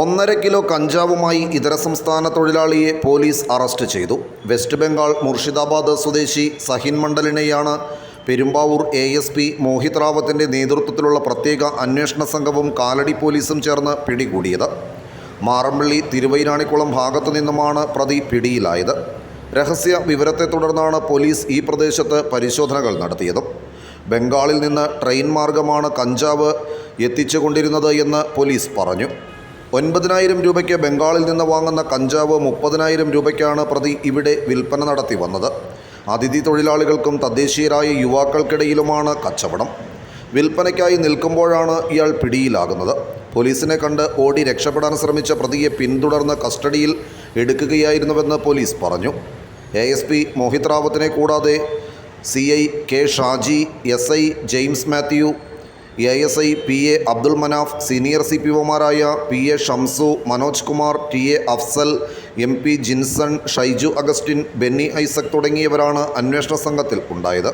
ഒന്നര കിലോ കഞ്ചാവുമായി ഇതര സംസ്ഥാന തൊഴിലാളിയെ പോലീസ് അറസ്റ്റ് ചെയ്തു. വെസ്റ്റ് ബംഗാൾ മുർഷിദാബാദ് സ്വദേശി Sahin മണ്ഡലിനെയാണ് Perumbavoor A S P Mohit റാവത്തിന്റെ നേതൃത്വത്തിലുള്ള പ്രത്യേക അന്വേഷണ സംഘവും കാലടി പോലീസും ചേർന്ന് പിടികൂടിയത്. മാറമ്പള്ളി തിരുവൈരാണിക്കുളം ഭാഗത്തു നിന്നുമാണ് പ്രതി പിടിയിലായത്. രഹസ്യ വിവരത്തെ തുടർന്നാണ് പോലീസ് ഈ പ്രദേശത്ത് പരിശോധനകൾ നടത്തിയതും. ബംഗാളിൽ നിന്ന് ട്രെയിൻ മാർഗമാണ് കഞ്ചാവ് എത്തിച്ചുകൊണ്ടിരുന്നത് എന്ന് പോലീസ് പറഞ്ഞു. ഒൻപതിനായിരം രൂപയ്ക്ക് ബംഗാളിൽ നിന്ന് വാങ്ങുന്ന കഞ്ചാവ് മുപ്പതിനായിരം രൂപയ്ക്കാണ് പ്രതി ഇവിടെ വിൽപ്പന നടത്തി വന്നത്. അതിഥി തൊഴിലാളികൾക്കും തദ്ദേശീയരായ യുവാക്കൾക്കിടയിലുമാണ് കച്ചവടം. വിൽപ്പനയ്ക്കായി നിൽക്കുമ്പോഴാണ് ഇയാൾ പിടിയിലാകുന്നത്. പോലീസിനെ കണ്ട് ഓടി രക്ഷപ്പെടാൻ ശ്രമിച്ച പ്രതിയെ പിന്തുടർന്ന് കസ്റ്റഡിയിൽ എടുക്കുകയായിരുന്നുവെന്ന് പോലീസ് പറഞ്ഞു. എ എസ് പി മോഹിത് റാവത്തിനെ കൂടാതെ C I K Shaji S I James Mathew A S I P A Abdul Manaf senior C P ഒമാരായ P A Shamsu Manoj Kumar T A Afsal M P Jinson Shaiju Augustine Benny Isaac തുടങ്ങിയവരാണ് അന്വേഷണ സംഘത്തിൽ ഉണ്ടായത്.